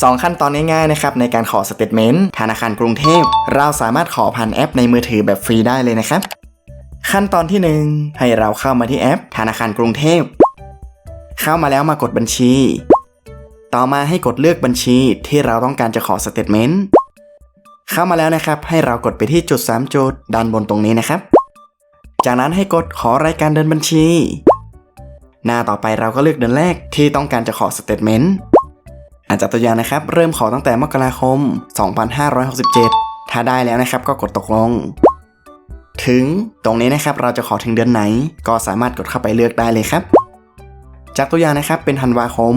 2 ขั้นตอนง่ายๆนะครับในการขอสเตทเมนต์ธนาคารกรุงเทพ เราสามารถขอผ่านแอปในมือถือแบบฟรีได้เลยนะครับ ขั้นตอนที่ 1 ให้เราเข้ามาที่แอป ธนาคารกรุงเทพ เข้ามาแล้วมากดบัญชี ต่อมาให้กดเลือกบัญชีที่เราต้องการจะขอสเตทเมนต์เข้ามาแล้วนะครับ ให้เรากดไปที่จุด 3 จุดด้านบนตรงนี้นะครับ จากนั้นให้กดขอรายการเดินบัญชี หน้าต่อไปเราก็เลือกเดือนแรกที่ต้องการจะขอสเตทเมนต์ อาจจะตัวอย่างนะครับ เริ่มขอตั้งแต่มกราคม 2567 ถ้าได้แล้วนะครับก็กดตกลง ถึงตรงนี้นะครับเราจะขอถึงเดือนไหน ก็สามารถกดเข้าไปเลือกได้เลยครับจากตัวอย่างนะครับเป็นธันวาคม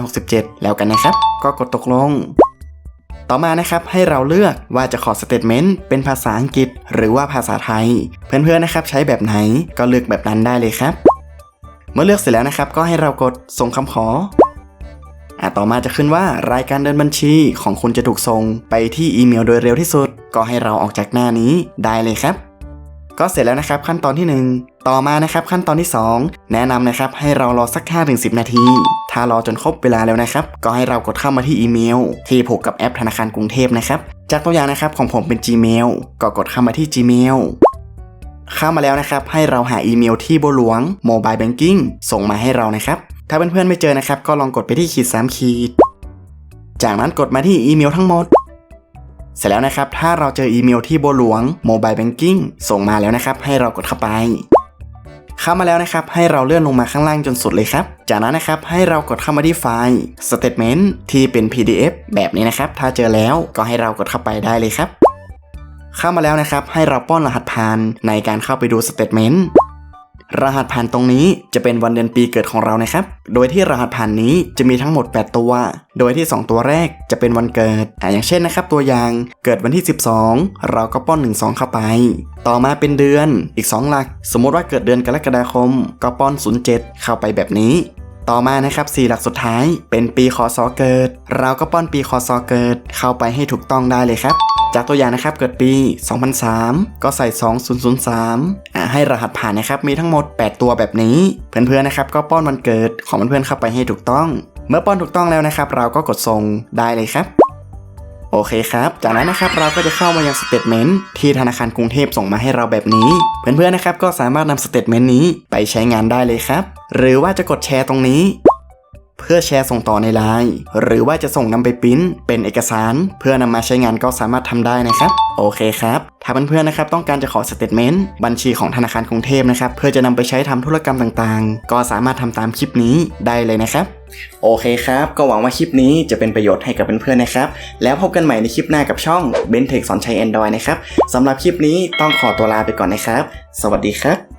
2567 แล้วกันนะครับ ก็กดตกลง ต่อมานะครับให้เราเลือกว่าจะขอสเตทเมนต์เป็นภาษาอังกฤษ หรือว่าภาษาไทย เพื่อนๆนะครับใช้แบบไหนก็เลือกแบบนั้นได้เลยครับ เมื่อเลือกเสร็จแล้วนะครับก็ให้เรากดส่งคำขอ อะต่อมาจะขึ้นว่ารายการเดินบัญชีของคุณจะถูกส่งไปที่อีเมลโดยเร็วที่สุด ก็ให้เราออกจากหน้านี้ได้เลยครับ ก็เสร็จแล้วนะครับขั้นตอนที่ 1 ต่อมานะครับขั้นตอนที่ 2 แนะนำนะครับให้เรารอสัก 5-10 นาที ถ้ารอจนครบเวลาแล้วนะครับ ก็ให้เรากดเข้ามาที่อีเมล ที่ผูกกับแอปธนาคารกรุงเทพนะครับจากตัวอย่างนะครับของผมเป็น Gmail ก็กดเข้ามาที่ Gmail เข้ามาแล้วนะครับให้เราหาอีเมลที่บัวหลวง Mobile Banking ส่งมาให้เรานะครับ ถ้าเพื่อนๆไม่เจอนะครับ ก็ลองกดไปที่ขีด3ขีด จากนั้นกดมาที่อีเมลทั้งหมด เสร็จแล้วนะครับ ถ้าเราเจออีเมลที่บัวหลวง Mobile Banking ส่งมาแล้วนะครับ ให้เรากดเข้าไป เข้ามาแล้วนะครับ ให้เราเลื่อนลงมาข้างล่างจนสุดเลยครับ จากนั้นนะครับ ให้เรากดเข้ามาที่ไฟล์ Statement ที่เป็น PDF แบบนี้นะครับ ถ้าเจอแล้วก็ให้เรากดเข้าไปได้เลยครับ เข้ามาแล้วนะครับ ให้เราป้อนรหัสผ่านในการเข้าไปดู Statement รหัสผ่านตรงนี้จะเป็นวันเดือนปีเกิดของเรานะครับ โดยที่รหัสผ่านนี้จะมีทั้งหมด 8 ตัว โดยที่ 2 ตัวแรกจะเป็นวันเกิดอ่าอย่างเช่นนะครับ ตัวอย่างเกิดวันที่ 12 เราก็ป้อน 1 2 เข้าไป ต่อมาเป็นเดือนอีก 2 หลัก สมมติว่าเกิดเดือนกรกฎาคม ก็ป้อน 07 เข้าไปแบบนี้ต่อมานะครับ4หลักสุดท้ายเป็นปีคศเกิด เราก็ป้อนปีคศเกิด เข้าไปให้ถูกต้องได้เลยครับ จากตัวอย่างนะครับเกิดปี 2003 ก็ใส่ 2003อ่าให้รหัสผ่านนะครับมีทั้งหมด 8 ตัวแบบนี้ เพื่อนๆนะครับก็ป้อนวันเกิดของเพื่อนๆเข้าไปให้ถูกต้อง เมื่อป้อนถูกต้องแล้วนะครับ เราก็กดส่งได้เลยครับโอเคครับ จากนั้นนะครับเราก็จะเข้ามายังสเตทเมนต์ที่ธนาคารกรุงเทพส่งมาให้เราแบบนี้ เพื่อนๆนะครับก็สามารถนำสเตทเมนต์นี้ไปใช้งานได้เลยครับ หรือว่าจะกดแชร์ตรงนี้ พื่อแชร์ส่งต่อในไลน์หรือว่าจะส่งนำไปปริ้นเป็นเอกสาร เพื่อนำมาใช้งานก็สามารถทำได้นะครับ โอเคครับ ถ้าเพื่อนๆนะครับต้องการจะขอสเตทเมนต์บัญชีของธนาคารกรุงเทพนะครับเพื่อจะนำไปใช้ทำธุรกรรมต่างๆ ก็สามารถทำตามคลิปนี้ได้เลยนะครับโอเคครับ ก็หวังว่าคลิปนี้จะเป็นประโยชน์ให้กับเพื่อนๆนะครับ แล้วพบกันใหม่ในคลิปหน้ากับช่อง b e n t e c h สอนใช้ Android นะครับสำหรับคลิปนี้ต้องขอตัวลาไปก่อนนะครับ สวัสดีครับ